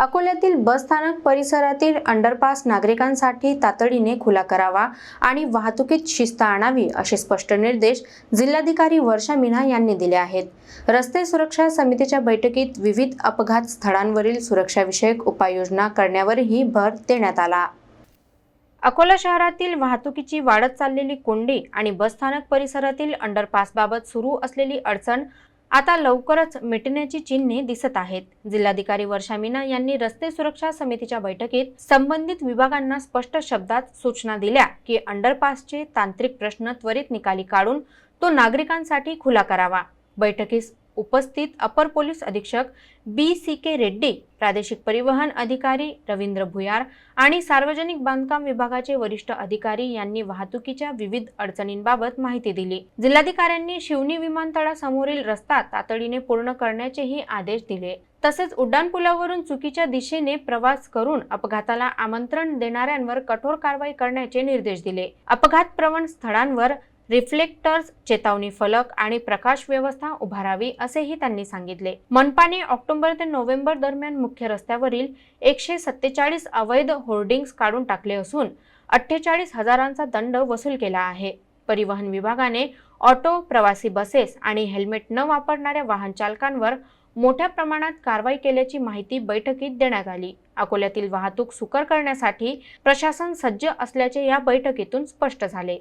अकोल्यातील बसस्थानक परिसरातील अंडरपास नागरिकांसाठी तातडीने खुला करावा आणि वाहतुकीत शिस्त आणावी असे स्पष्ट निर्देश जिल्हाधिकारी वर्षा मीना यांनी दिले आहेत. रस्ते सुरक्षा समितीच्या बैठकीत विविध अपघात स्थळांवरील सुरक्षाविषयक उपाययोजना करण्यावरही भर देण्यात आला. अकोला शहरातील वाहतुकीची वाढत चाललेली कोंडी आणि बसस्थानक परिसरातील अंडरपासबाबत सुरू असलेली अडचण आता लवकरच मिटण्याची चिन्हे दिसत आहेत. जिल्हाधिकारी वर्षा मीना यांनी रस्ते सुरक्षा समितीच्या बैठकीत संबंधित विभागांना स्पष्ट शब्दात सूचना दिल्या की अंडरपासचे तांत्रिक प्रश्न त्वरित निकाली काढून तो नागरिकांसाठी खुला करावा. बैठकीस उपस्थित अपर पोलीस अधीक्षक बी सी के रेड्डी प्रादेशिक परिवहन अधिकारी रवींद्र भुयार आणि सार्वजनिक बांधकाम विभागाचे वरिष्ठ अधिकारी यांनी वाहतुकीच्या विविध अडचणींबाबत माहिती दिली. जिल्हाधिकाऱ्यांनी शिवनी विमानतळासमोरील रस्ता तातडीने पूर्ण करण्याचेही आदेश दिले. तसेच उड्डाणपुलावरून चुकीच्या दिशेने प्रवास करून अपघाताला आमंत्रण देणाऱ्यांवर कठोर कारवाई करण्याचे निर्देश दिले. अपघात प्रवण स्थळांवर रिफ्लेक्टर्स चेतावणी फलक आणि प्रकाश व्यवस्था उभारावी असेही त्यांनी सांगितले. मनपाने ऑक्टोबर ते नोव्हेंबर दरम्यान मुख्य रस्त्यावरील एकशे सत्तेचाळीस अवैध होर्डिंग्स काढून टाकले असून अठ्ठेचाळीस हजारांचा दंड वसूल केला आहे. परिवहन विभागाने ऑटो प्रवासी बसेस आणि हेल्मेट न वापरणाऱ्या वाहन चालकांवर मोठ्या प्रमाणात कारवाई केल्याची माहिती बैठकीत देण्यात आली. अकोल्यातील वाहतूक सुकर करण्यासाठी प्रशासन सज्ज असल्याचे या बैठकीतून स्पष्ट झाले.